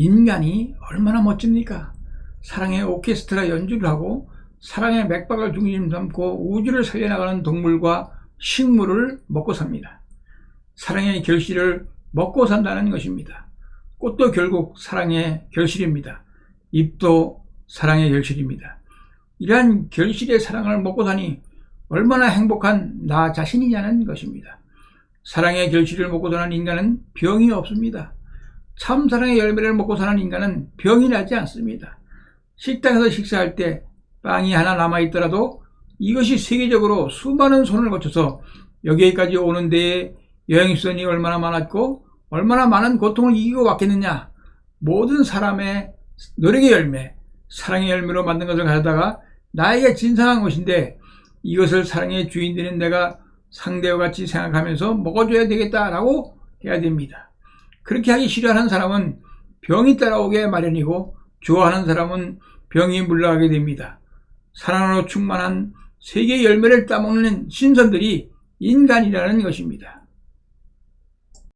인간이 얼마나 멋집니까? 사랑의 오케스트라 연주를 하고 사랑의 맥박을 중심 삼고 우주를 살려나가는 동물과 식물을 먹고 삽니다. 사랑의 결실을 먹고 산다는 것입니다. 꽃도 결국 사랑의 결실입니다. 잎도 사랑의 결실입니다. 이러한 결실의 사랑을 먹고 사니 얼마나 행복한 나 자신이냐는 것입니다. 사랑의 결실을 먹고 사는 인간은 병이 없습니다. 참 사랑의 열매를 먹고 사는 인간은 병이 나지 않습니다. 식당에서 식사할 때 빵이 하나 남아있더라도 이것이 세계적으로 수많은 손을 거쳐서 여기까지 오는 데에 여행수선이 얼마나 많았고 얼마나 많은 고통을 이기고 왔겠느냐. 모든 사람의 노력의 열매, 사랑의 열매로 만든 것을 가져다가 나에게 진상한 것인데 이것을 사랑의 주인 되는 내가 상대와 같이 생각하면서 먹어줘야 되겠다라고 해야 됩니다. 그렇게 하기 싫어하는 사람은 병이 따라오게 마련이고 좋아하는 사람은 병이 물러가게 됩니다. 사랑으로 충만한 세계의 열매를 따먹는 신선들이 인간이라는 것입니다.